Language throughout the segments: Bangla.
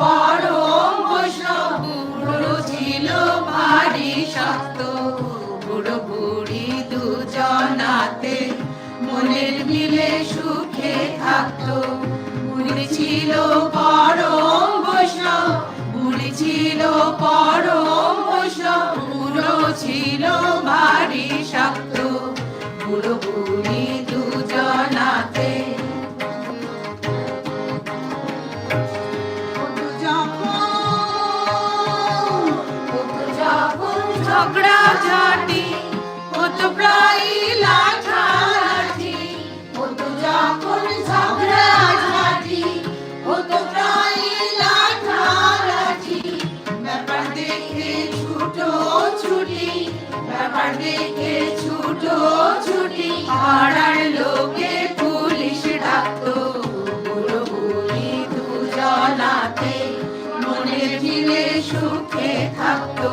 পরম বৈষ্ণব, গুরু ছিল ভারি শক্ত বুড়ো বুড়ি দুজনাতে মনের মিলে সুখে থাকত। বুড়ি ছিল পরম বৈষ্ণব বুড়ি ছিল পরম বৈষ্ণব বুড়ো ছিল ভারি শক্ত বুড়ো বুড়ি দুজনাতে দেখে ছুটো ছুটি পাড়ার লোকে পুলিশ ডাকতো বুড়ি দুজনাতে মনের ভিড়ে সুখে থাকতো।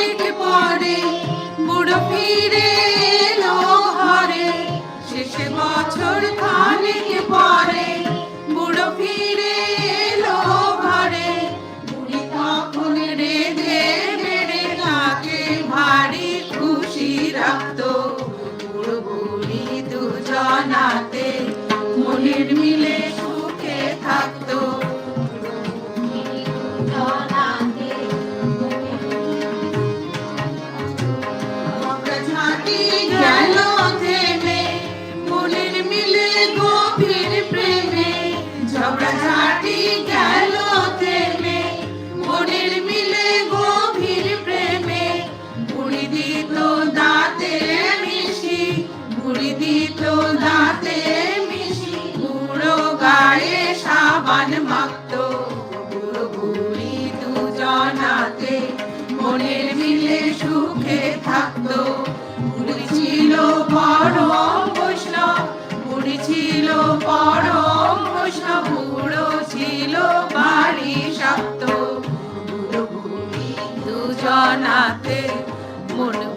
খানিক পরে বুড়ো ফিরে এলো ঘরে। শেষে বছর খানিক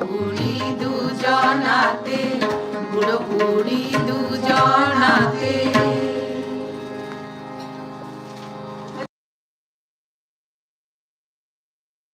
বুড়ি দুজনাতে বুড়ো বুড়ি দুজনাতে।